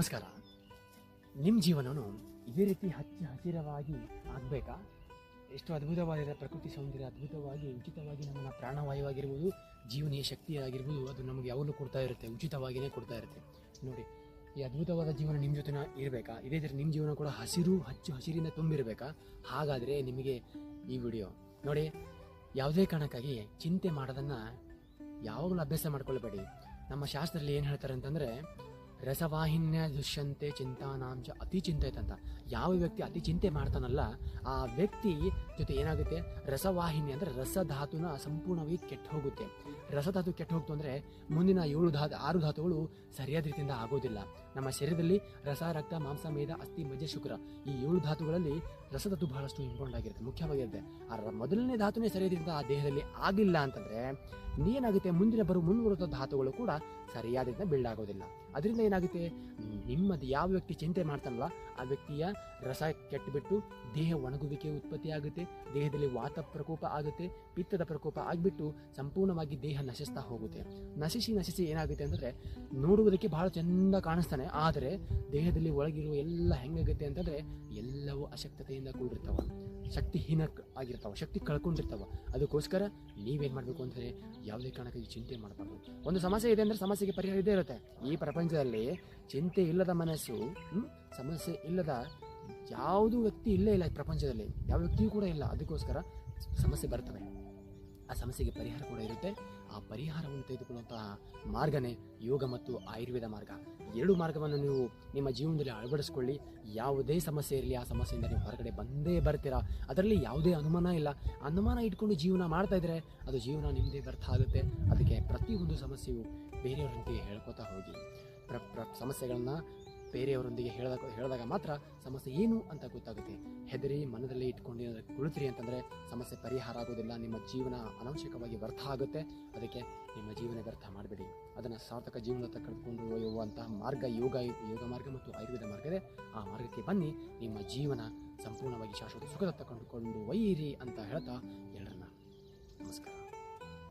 ನಮಸ್ಕಾರ. ನಿಮ್ಮ ಜೀವನವನ್ನು ಇದೇ ರೀತಿ ಹಚ್ಚ ಹಸಿರವಾಗಿ ಆಗಬೇಕಾ? ಎಷ್ಟು ಅದ್ಭುತವಾಗಿರೋ ಪ್ರಕೃತಿ ಸೌಂದರ್ಯ, ಅದ್ಭುತವಾಗಿ, ಉಚಿತವಾಗಿ ನಮ್ಮನ್ನ ಪ್ರಾಣವಾಯುವಾಗಿರ್ಬೋದು, ಜೀವನೀಯ ಶಕ್ತಿ ಆಗಿರ್ಬೋದು ಅದು ನಮಗೆ ಯಾವಾಗಲೂ ಕೊಡ್ತಾ ಇರುತ್ತೆ ಉಚಿತವಾಗಿಯೇ ಕೊಡ್ತಾ ಇರುತ್ತೆ. ನೋಡಿ, ಈ ಅದ್ಭುತವಾದ ಜೀವನ ನಿಮ್ಮ ಜೊತೆನ ಇರಬೇಕಾ? ಇದೇ ಥರ ನಿಮ್ಮ ಜೀವನ ಕೂಡ ಹಸಿರು, ಹಚ್ಚು ಹಸಿರಿಂದ ತುಂಬಿರಬೇಕಾ? ಹಾಗಾದರೆ ನಿಮಗೆ ಈ ವಿಡಿಯೋ ನೋಡಿ, ಯಾವುದೇ ಕಾರಣಕ್ಕಾಗಿ ಚಿಂತೆ ಮಾಡೋದನ್ನು ಯಾವಾಗಲೂ ಅಭ್ಯಾಸ ಮಾಡ್ಕೊಳ್ಬೇಡಿ. ನಮ್ಮ ಶಾಸ್ತ್ರದಲ್ಲಿ ಏನು ಹೇಳ್ತಾರೆ ಅಂತಂದರೆ ರಸವಾಹಿನ್ಯ ದುಷ್ಯಂತೆ ಚಿಂತಾನಾಂಶ ಅತಿ ಚಿಂತೆ ಅಂತ. ಯಾವ ವ್ಯಕ್ತಿ ಅತಿ ಚಿಂತೆ ಮಾಡ್ತಾನಲ್ಲ, ಆ ವ್ಯಕ್ತಿ ಜೊತೆ ಏನಾಗುತ್ತೆ? ರಸವಾಹಿನಿ ಅಂದರೆ ರಸಧಾತುನ ಸಂಪೂರ್ಣವಾಗಿ ಕೆಟ್ಟು ಹೋಗುತ್ತೆ. ರಸಧಾತು ಕೆಟ್ಟು ಹೋಗ್ತು ಅಂದರೆ ಮುಂದಿನ ಏಳು ಧಾತು, ಆರು ಧಾತುಗಳು ಸರಿಯಾದ ರೀತಿಯಿಂದ ಆಗೋದಿಲ್ಲ. ನಮ್ಮ ಶರೀರದಲ್ಲಿ ರಸ, ರಕ್ತ, ಮಾಂಸ ಮೇಧ ಅಸ್ಥಿ, ಮಜ್ಜೆ, ಶುಕ್ರ ಈ ಏಳು ಧಾತುಗಳಲ್ಲಿ ರಸಧಾತು ಬಹಳಷ್ಟು ಇಂಪಾರ್ಟೆಂಟ್ ಆಗಿರುತ್ತೆ. ಮುಖ್ಯವಾಗಿರುತ್ತೆ ಆ ಮೊದಲನೇ ಧಾತುನೇ ಸರಿಯಾದ ರೀತಿಯಿಂದ ಆ ದೇಹದಲ್ಲಿ ಆಗಿಲ್ಲ ಅಂತಂದ್ರೆ ಏನಾಗುತ್ತೆ ಮುಂದಿನ ಬರೋ ಮುಂದುವರೆದ ಧಾತುಗಳು ಕೂಡ ಸರಿಯಾದ ಬಿಲ್ಡ್ ಆಗೋದಿಲ್ಲ. ಅದರಿಂದ ಏನಾಗುತ್ತೆ? ನಿಮ್ಮದು ಯಾವ ವ್ಯಕ್ತಿ ಚಿಂತೆ ಮಾಡ್ತಾನಲ್ಲ ಆ ವ್ಯಕ್ತಿಯ ರಸ ಕೆಟ್ಟುಬಿಟ್ಟು ದೇಹ ಒಣಗುವಿಕೆ ಉತ್ಪತ್ತಿ ಆಗುತ್ತೆ, ದೇಹದಲ್ಲಿ ವಾತ ಪ್ರಕೋಪ ಆಗುತ್ತೆ, ಪಿತ್ತದ ಪ್ರಕೋಪ ಆಗಿಬಿಟ್ಟು ಸಂಪೂರ್ಣವಾಗಿ ದೇಹ ನಶಿಸ್ತಾ ಹೋಗುತ್ತೆ. ನಶಿಸಿ ನಶಿಸಿ ಏನಾಗುತ್ತೆ ಅಂದರೆ, ನೋಡುವುದಕ್ಕೆ ಬಹಳ ಚೆಂದ ಕಾಣಿಸ್ತಾನೆ, ಆದರೆ ದೇಹದಲ್ಲಿ ಒಳಗಿರುವ ಎಲ್ಲ ಹೆಂಗಾಗುತ್ತೆ ಅಂತಂದರೆ, ಎಲ್ಲವೂ ಅಶಕ್ತತೆಯಿಂದ ಕೂಡಿರ್ತಾವೆ. ಶಕ್ತಿಹೀನ ಆಗಿರ್ತಾವ, ಶಕ್ತಿ ಕಳ್ಕೊಂಡಿರ್ತಾವ. ಅದಕ್ಕೋಸ್ಕರ ನೀವೇನು ಮಾಡಬೇಕು ಅಂದರೆ ಯಾವುದೇ ಈ ಚಿಂತೆ ಮಾಡಬಾರ್ದು. ಒಂದು ಸಮಸ್ಯೆ ಇದೆ ಅಂದ್ರೆ ಸಮಸ್ಯೆಗೆ ಪರಿಹಾರ ಇದೇ ಇರುತ್ತೆ. ಈ ಪ್ರಪಂಚದಲ್ಲಿ ಚಿಂತೆ ಇಲ್ಲದ ಮನಸ್ಸು ಸಮಸ್ಯೆ ಇಲ್ಲದ ಯಾವುದು ವ್ಯಕ್ತಿ ಇಲ್ಲೇ ಇಲ್ಲ ಈ ಪ್ರಪಂಚದಲ್ಲಿ. ಯಾವ ವ್ಯಕ್ತಿಯೂ ಕೂಡ ಇಲ್ಲ. ಅದಕ್ಕೋಸ್ಕರ ಸಮಸ್ಯೆ ಬರ್ತವೆ. ಆ ಸಮಸ್ಯೆಗೆ ಪರಿಹಾರ ಕೂಡ ಇರುತ್ತೆ. ಆ ಪರಿಹಾರವನ್ನು ತೆಗೆದುಕೊಳ್ಳುವಂತಹ ಮಾರ್ಗನೇ ಯೋಗ ಮತ್ತು ಆಯುರ್ವೇದ ಮಾರ್ಗ. ಎರಡು ಮಾರ್ಗವನ್ನು ನೀವು ನಿಮ್ಮ ಜೀವನದಲ್ಲಿ ಅಳವಡಿಸ್ಕೊಳ್ಳಿ. ಯಾವುದೇ ಸಮಸ್ಯೆ ಇರಲಿ, ಆ ಸಮಸ್ಯೆಯಿಂದ ನೀವು ಹೊರಗಡೆ ಬಂದೇ ಬರ್ತೀರಾ? ಅದರಲ್ಲಿ ಯಾವುದೇ ಅನುಮಾನ ಇಲ್ಲ. ಅನುಮಾನ ಇಟ್ಕೊಂಡು ಜೀವನ ಮಾಡ್ತಾ ಇದ್ರೆ ಅದು ಜೀವನ ನಿಮ್ಮದೇ ವ್ಯರ್ಥ ಆಗುತ್ತೆ. ಅದಕ್ಕೆ ಪ್ರತಿಯೊಂದು ಸಮಸ್ಯೆಯು ಬೇರೆಯವರೊಂದಿಗೆ ಹೇಳ್ಕೊತಾ ಹೋಗಿ. ಪ್ರ ಪ್ರ, ಸಮಸ್ಯೆಗಳನ್ನ ಬೇರೆಯವರೊಂದಿಗೆ ಹೇಳಿದಾಗ ಹೇಳಿದಾಗ ಮಾತ್ರ ಸಮಸ್ಯೆ ಏನು ಅಂತ ಗೊತ್ತಾಗುತ್ತೆ. ಹೆದರಿ ಮನದಲ್ಲಿ ಇಟ್ಕೊಂಡು ಕುಳಿತ್ರಿ ಅಂತಂದರೆ ಸಮಸ್ಯೆ ಪರಿಹಾರ ಆಗೋದಿಲ್ಲ, ನಿಮ್ಮ ಜೀವನ ಅನವಶ್ಯಕವಾಗಿ ವ್ಯರ್ಥ ಆಗುತ್ತೆ. ಅದಕ್ಕೆ ನಿಮ್ಮ ಜೀವನ ವ್ಯರ್ಥ ಮಾಡಬೇಡಿ. ಅದನ್ನು ಸಾರ್ಥಕ ಜೀವನದತ್ತ ಕಳೆದುಕೊಂಡು ಒಯ್ಯುವಂತಹ ಮಾರ್ಗ ಯೋಗ ಯೋಗ ಮಾರ್ಗ ಮತ್ತು ಆಯುರ್ವೇದ ಮಾರ್ಗ ಇದೆ. ಆ ಮಾರ್ಗಕ್ಕೆ ಬನ್ನಿ, ನಿಮ್ಮ ಜೀವನ ಸಂಪೂರ್ಣವಾಗಿ ಶಾಶ್ವತ ಸುಖದತ್ತ ಕಂಡುಕೊಂಡು ಒಯ್ಯಿರಿ ಅಂತ ಹೇಳ್ತಾ ಎಲ್ಲರನ್ನ ನಮಸ್ಕಾರ.